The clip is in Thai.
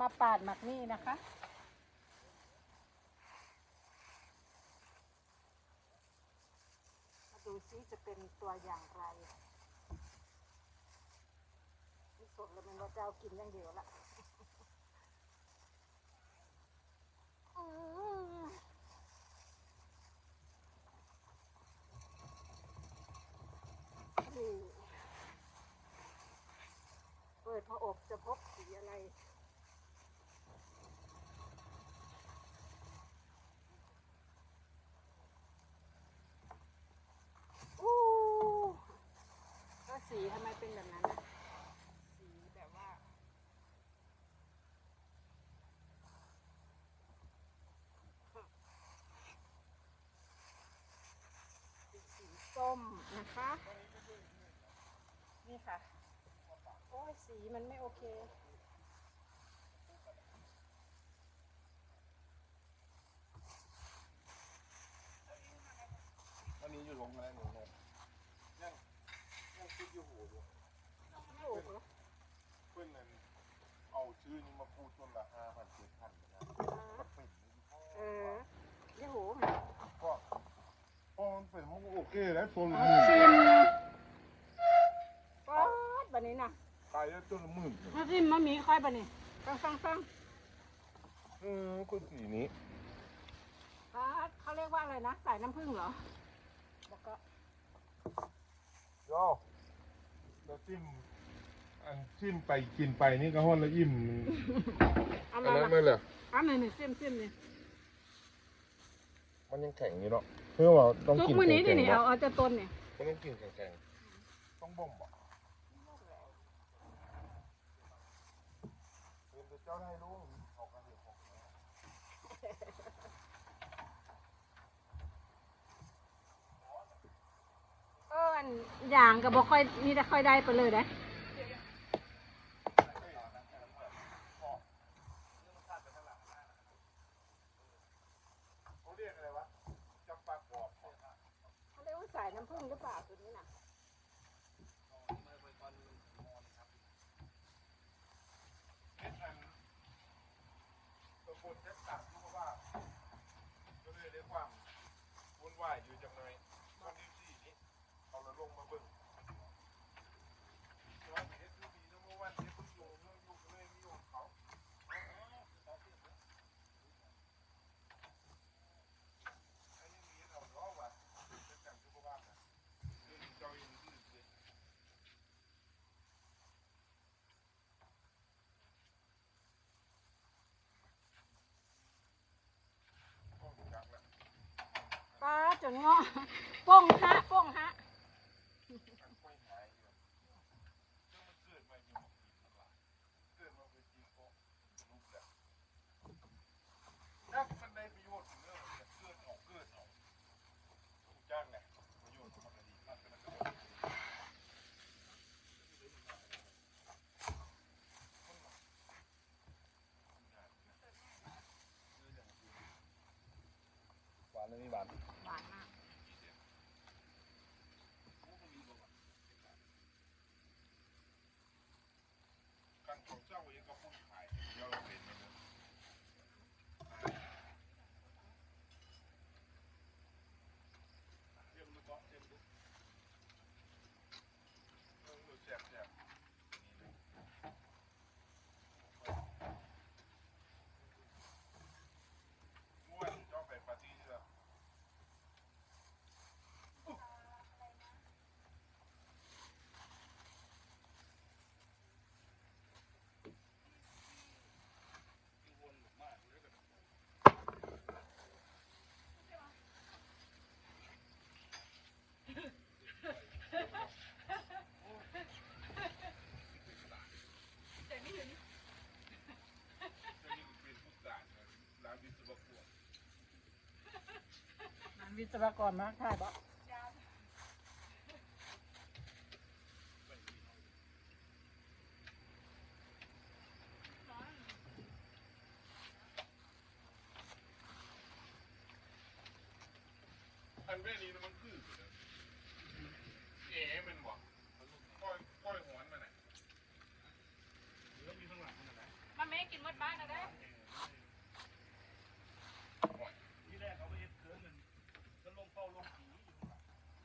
มาปาดหมักนี่นะคะ มาดูซิจะเป็นตัวอย่างไรนี่สดแล้วมันว่าจะเอากินอย่างเดียวละอืมนี่เปิดพระอบจะพบสีอะไร อู้แล้วสีทำไมเป็นแบบนั้นอะสีแบบว่า เป็นสีส้ มนะคะ นี่ค่ะ โอ้ยสีมันไม่โอเค วันนี้อยู่ลงมาแล้วหนูงงยังยังคิดอยู่หูอยู่ไม่โอเคเหรอเพื่อนนั้นเอาชื่อนี้มาพูดต้นละห้าพันเจ็ดพันนะก็เป็น เออยี่หู ก็พอมันเป็นมันก็ โอเคแล้วต้นละเอาหมื่นชิมป๊อดบันนี้นะตายแล้วต้นละหมื่นถ้าชิมมะหมีค่อยบันนี้ฟังฟังฟังอืมคนสีนี้ป๊อดเขาเรียกว่าอะไรนะสายน้ำผึ้งเหรอบอกก็ย่อแล้วจิ้มอันจิ้มไปกินไปนี่ก็ห้อนละอิ่มเอาอันมานั้นละไม่เลยเอันหนึ่งหนึ่งซิมซิมนี่มันยังแข็งอยู่เนาะ เพื่อว่าต้องทุกกินมื้อนี้ดิแข็งนี่ๆเอาเนาะเอาจะต้นนี่มันต้องกินแข็งๆต้องบ่มบ่เดี๋ยวเจ้าได้รู้ออกกันเดี๋ยวของเอออันอย่างก็บ่ค่อยนี่แต่ค่อยได้ไปเลยนะ เขาเรียกอะไรวะจำปาปอบ เขาเรียกว่าสาย น้ำผึ้งหรือเปล่าตัวนี้น่ะเอ็ดอันตำบนเท็ดตัดรู้ว่า ก็เลยเรียกความวุ่นวายอยู่จังเลยตอนที่สี่นี้เอาละลงมาเบิ่งตอนเอ็ดคือมีน้ำมันวันเอ็ดเพิ่งลงเรื่องยุ่งเลยมีของเขาอันนี้มีเอาล้อว่ะเป็นจังสุขภาพนะเรื่องเจ้าเองที่อื่นเลย ก็รู้จักแล้ว ป้าจน งอป้องฮะป้องฮะ วิศวกรมาค่ายบ่อัเวนี้มันคือเอ๋มนบ่ก้อยก้อยหวนมันแล้วมีข้างหลังมันน่ะมันไม่กินหมดบ้านนะได้